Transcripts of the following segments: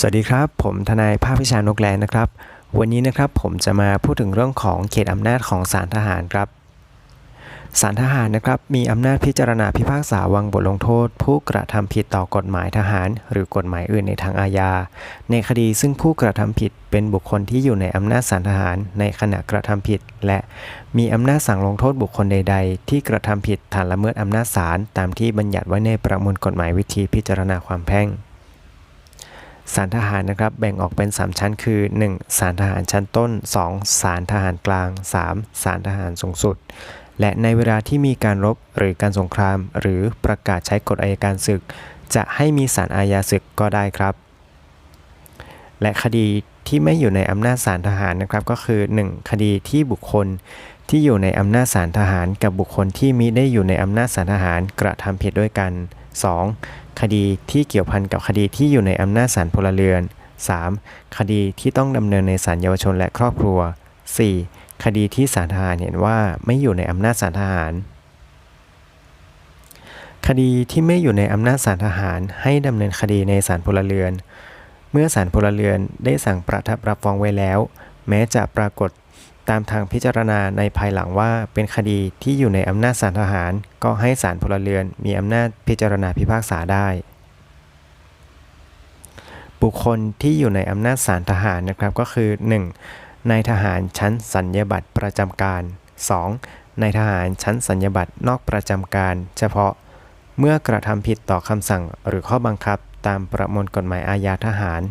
สวัสดีครับ ผมทนายภาควิชานกแลนนะครับ วันนี้นะครับผมจะมาพูดถึงเรื่องของเขตอำนาจของศาลทหารครับศาลทหารนะครับมีอำนาจพิจารณาพิพากษาวางบทลงโทษ ผู้กระทำผิดต่อกฎหมายทหาร หรือกฎหมายอื่นในทางอาญา ในคดีซึ่งผู้กระทำผิดเป็นบุคคลที่อยู่ในอำนาจศาลทหาร ในขณะกระทำผิด และมีอำนาจสั่งลงโทษบุคคลใด ๆ ที่กระทำผิดฐานละเมิดอำนาจศาลตามที่บัญญัติไว้ในประมวลกฎหมายวิธีพิจารณาความแพ่ง ศาลทหารนะครับแบ่งออกเป็น 3 ชั้นคือ 1. ศาลทหารชั้นต้น 2. ศาลทหารกลาง 3. ศาลทหารสูงสุด และในเวลาที่มีการรบหรือการสงคราม หรือประกาศใช้กฎอัยการศึก จะให้มีศาลอาญาศึกก็ได้ครับ และคดีที่ไม่อยู่ในอำนาจศาลทหารนะครับก็คือ 1. คดีที่บุคคลที่อยู่ในอำนาจศาลทหาร กับบุคคลที่มิได้อยู่ในอำนาจศาลทหารกระทำผิดด้วยกัน 2. คดีที่เกี่ยวพันกับคดีที่อยู่ในอำนาจศาลพลเรือน 3. คดีที่ต้องดำเนินในศาลเยาวชนและครอบครัว 4. คดีที่ศาลทหารเห็นว่าไม่อยู่ในอำนาจศาลทหาร คดีที่ไม่อยู่ในอำนาจศาลทหารให้ดำเนินคดีในศาลพลเรือน เมื่อศาลพลเรือนได้สั่งประทับรับฟ้องไว้แล้ว แม้จะปรากฏ ตามทางพิจารณาในภายหลังว่าเป็นคดีที่อยู่ในอำนาจศาลทหาร ก็ให้ศาลพลเรือนมีอำนาจพิจารณาพิพากษาได้ บุคคลที่อยู่ในอำนาจศาลทหารนะครับก็คือ 1. นายทหารชั้นสัญญาบัตรประจำการ 2. นายทหารชั้นสัญญาบัตรนอกประจำการ เฉพาะเมื่อกระทำผิดต่อคำสั่งหรือข้อบังคับตามประมวลกฎหมายอาญาทหาร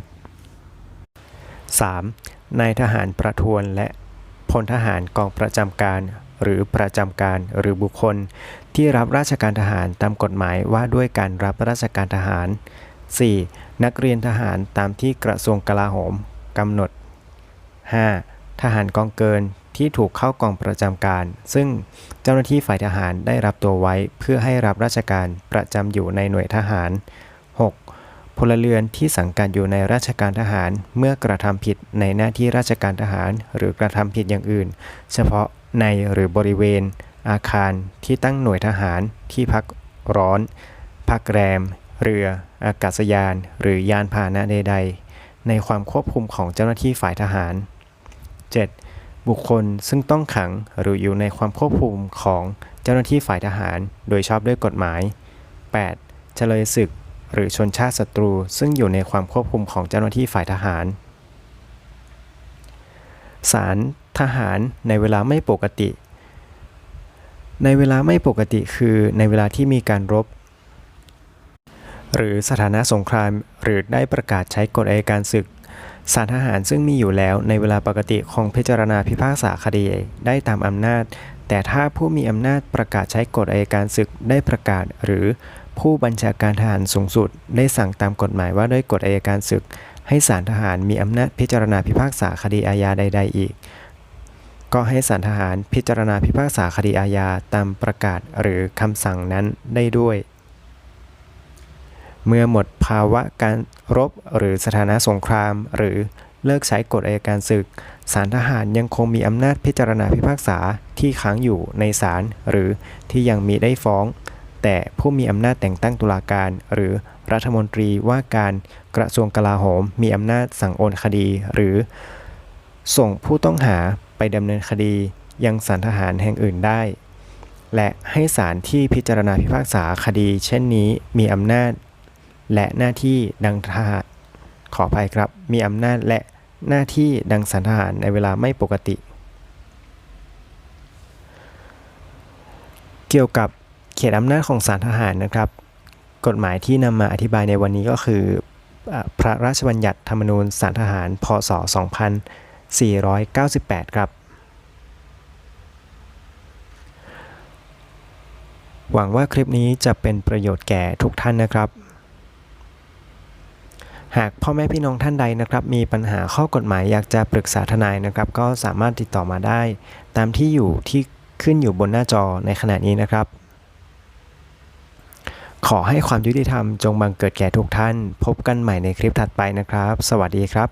3. นายทหารประทวนและ ลทหารกองประจำการ หรือประจำการหรือบุคคล ที่รับราชการทหารตามกฎหมายว่าด้วยการรับราชการทหาร 4. นักเรียนทหารตามที่กระทรวงกลาโหมกำหนด 5. ทหารกองเกินที่ถูกเข้ากองประจำการ ซึ่งเจ้าหน้าที่ฝ่ายทหารได้รับตัวไว้เพื่อให้รับราชการประจำอยู่ในหน่วยทหาร พลเรือนที่สังกัดอยู่ในราชการทหารเมื่อกระทำผิดในหน้าที่ราชการทหารหรือกระทำผิดอย่างอื่น เฉพาะในหรือบริเวณ อาคารที่ตั้งหน่วยทหารที่พักร้อน พักแรม เรือ อากาศยาน หรือยานพาหนะใด ๆ ในความควบคุมของเจ้าหน้าที่ฝ่ายทหาร 7. บุคคลซึ่งต้องขังหรืออยู่ในความควบคุมของเจ้าหน้าที่ฝ่ายทหาร โดยชอบด้วยกฎหมาย 8. เฉลยศึก หรือชนชาติศัตรูซึ่งอยู่ในความควบคุมของเจ้าหน้าที่ฝ่ายทหารศาลทหารในเวลาไม่ปกติ ในเวลาไม่ปกติคือในเวลาที่มีการรบ หรือสถานะสงครามหรือได้ประกาศใช้กฎอัยการศึกศาลทหารซึ่งมีอยู่แล้วในเวลาปกติคงพิจารณาพิพากษาคดีได้ตามอำนาจ แต่ถ้าผู้มีอำนาจประกาศใช้กฎอัยการศึกได้ประกาศหรือ ผู้บัญชาการทหารสูงสุด ได้สั่งตามกฎหมายว่าด้วยกฎอัยการศึก ให้ศาลทหารมีอำนาจพิจารณาพิพากษาคดีอาญาใด ๆ อีก ก็ให้ศาลทหารพิจารณาพิพากษาคดีอาญาตามประกาศหรือคำสั่งนั้นได้ด้วย เมื่อหมดภาวะการรบหรือสถานะสงคราม หรือเลิกใช้กฎอัยการศึกศาลทหารยังคงมีอำนาจพิจารณาพิพากษาที่ค้างอยู่ในศาลหรือที่ยังมีได้ฟ้อง แต่ผู้มีอำนาจแต่งตั้งตุลาการ หรือรัฐมนตรีว่าการกระทรวงกลาโหม มีอำนาจสั่งโอนคดี หรือ ส่งผู้ต้องหาไปดำเนินคดียังศาลทหารแห่งอื่นได้ และให้ศาลที่พิจารณาพิพากษาคดี เช่นนี้มีอำนาจ และหน้าที่ดังทหารขออภัยครับ มีอำนาจและหน้าที่ดังศาลทหารในเวลาไม่ปกติ เกี่ยวกับ เขตอำนาจของศาลทหารนะครับ กฎหมายที่นำมาอธิบายในวันนี้ก็คือ พระราชบัญญัติธรรมนูญศาลทหาร พศ 2498 ครับ หวังว่าคลิปนี้จะเป็นประโยชน์แก่ทุกท่านนะครับ หากพ่อแม่พี่น้องท่านใดนะครับ มีปัญหาข้อกฎหมายอยากจะปรึกษาทนายนะครับ ก็สามารถติดต่อมาได้ ตามที่อยู่ที่ขึ้นอยู่บนหน้าจอในขณะนี้นะครับ ขอให้ความยุติธรรมจงบังเกิดแก่ทุกท่าน พบกันใหม่ในคลิปถัดไปนะครับ สวัสดีครับ